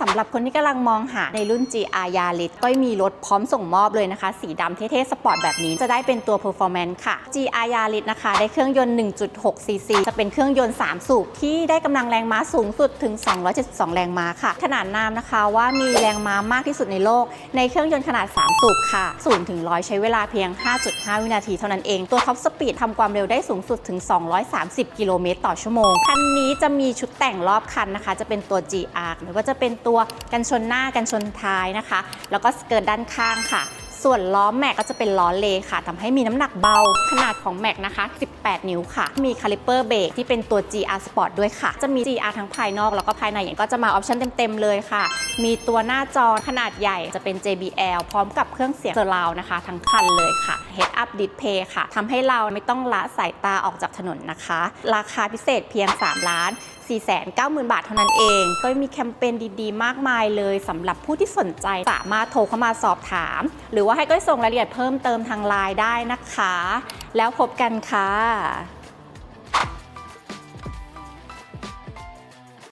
สำหรับคนที่กำลังมองหาในรุ่น GR Yaris ก็มีรถพร้อมส่งมอบเลยนะคะ สีดำเท่ๆ สปอร์ตแบบนี้จะได้เป็นตัว performance ค่ะ GR Yaris นะคะ ได้เครื่องยนต์ 1.6 cc จะเป็นเครื่องยนต์ 3 สูบที่ได้กำลังแรงม้าสูงสุดถึง 272 แรงม้าค่ะ ขนาดนามนะคะว่ามีแรงม้ามากที่สุดในโลก ในเครื่องยนต์ขนาด 3 สูบค่ะ0ถึง100 ใช้เวลาเพียง 5.5 วินาทีเท่านั้นเอง ตัว Top Speed ทำความเร็วได้สูงสุดถึง 230 กิโลเมตรต่อชั่วโมง คันนี้จะมีชุดแต่งรอบคันนะคะ จะเป็นตัว GR หรือว่าจะเป็นตัวกันชนหน้ากันชนท้ายนะคะ แล้วก็สเกิร์ตด้านข้างค่ะ ส่วนล้อแม็กก็จะเป็นล้อเลค่ะทำให้มีน้ำหนักเบา ขนาดของแม็กนะคะ 18 นิ้วค่ะ มีคาลิเปอร์เบรกที่เป็นตัว GR Sport ด้วยค่ะ จะมี GR ทั้งภายนอกแล้วก็ภายในอย่างก็จะมาออปชั่นเต็มๆเลยค่ะ มีตัวหน้าจอขนาดใหญ่จะเป็น JBL พร้อมกับเครื่องเสียงเซอร์ราวนะคะ ทั้งคันเลยค่ะ Head Up Display ค่ะทำให้เราไม่ต้องละสายตาออกจากถนนนะคะ ราคาพิเศษเพียง 3 ล้าน 490,000 บาทเท่านั้นเอง ก็มีแคมเปญดีๆ มากมายเลยสำหรับผู้ที่สนใจสามารถโทรเข้ามาสอบถาม หรือว่าให้ก้อยส่งรายละเอียดเพิ่มเติมทางไลน์ได้นะคะ แล้วพบกันค่ะ